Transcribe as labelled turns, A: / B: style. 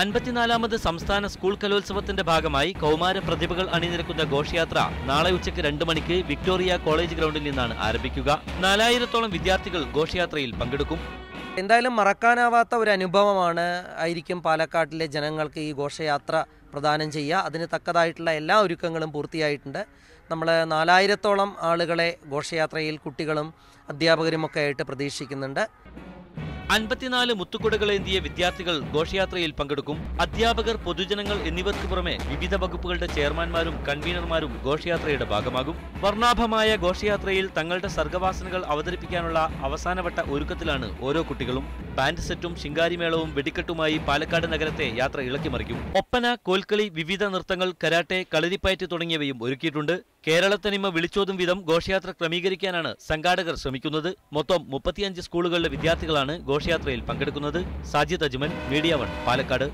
A: അൻപത്തിനാലാമത് സംസ്ഥാന സ്കൂൾ കലോത്സവത്തിന്റെ ഭാഗമായി കൗമാര പ്രതിഭകൾ അണിനിരക്കുന്ന ഘോഷയാത്ര നാളെ ഉച്ചയ്ക്ക് രണ്ട് മണിക്ക് വിക്ടോറിയ കോളേജ് ഗ്രൗണ്ടിൽ നിന്നാണ് ആരംഭിക്കുക. നാലായിരത്തോളം വിദ്യാർത്ഥികൾ ഘോഷയാത്രയിൽ പങ്കെടുക്കും.
B: എന്തായാലും മറക്കാനാവാത്ത ഒരു അനുഭവമാണ് ആയിരിക്കും പാലക്കാട്ടിലെ ജനങ്ങൾക്ക് ഈ ഘോഷയാത്ര പ്രദാനം ചെയ്യുക. അതിന് തക്കതായിട്ടുള്ള എല്ലാ ഒരുക്കങ്ങളും പൂർത്തിയായിട്ടുണ്ട്. നമ്മൾ നാലായിരത്തോളം ആളുകളെ ഘോഷയാത്രയിൽ കുട്ടികളും അധ്യാപകരുമൊക്കെ ആയിട്ട് പ്രതീക്ഷിക്കുന്നുണ്ട്.
A: അൻപത്തിനാല് മുത്തുകുടകളേന്തിയ വിദ്യാർത്ഥികൾ ഘോഷയാത്രയിൽ പങ്കെടുക്കും. അധ്യാപകർ പൊതുജനങ്ങൾ എന്നിവർക്ക് പുറമെ വിവിധ വകുപ്പുകളുടെ ചെയർമാൻമാരും കൺവീനർമാരും ഘോഷയാത്രയുടെ ഭാഗമാകും. വർണാഭമായ ഘോഷയാത്രയിൽ തങ്ങളുടെ സർഗവാസനകൾ അവതരിപ്പിക്കാനുള്ള അവസാനവട്ട ഒരുക്കത്തിലാണ് ഓരോ കുട്ടികളും. ബാൻഡ് സെറ്റും ശിങ്കാരിമേളവും വെടിക്കെട്ടുമായി പാലക്കാട് നഗരത്തെ യാത്ര ഇളക്കിമറിക്കും ഒപ്പന കോൽക്കളി വിവിധ നൃത്തങ്ങൾ കരാട്ടെ കളരിപ്പയറ്റ് തുടങ്ങിയവയും ഒരുക്കിയിട്ടുണ്ട്. കേരളത്തനിമ വിളിച്ചോതും വിധം ഘോഷയാത്ര ക്രമീകരിക്കാനാണ് സംഘാടകർ ശ്രമിക്കുന്നത്. മൊത്തം മുപ്പത്തിയഞ്ച് സ്കൂളുകളിലെ വിദ്യാർത്ഥികളാണ് ഘോഷയാത്രയിൽ പങ്കെടുക്കുന്നത്. Sajid Ajmal media one Palakkad.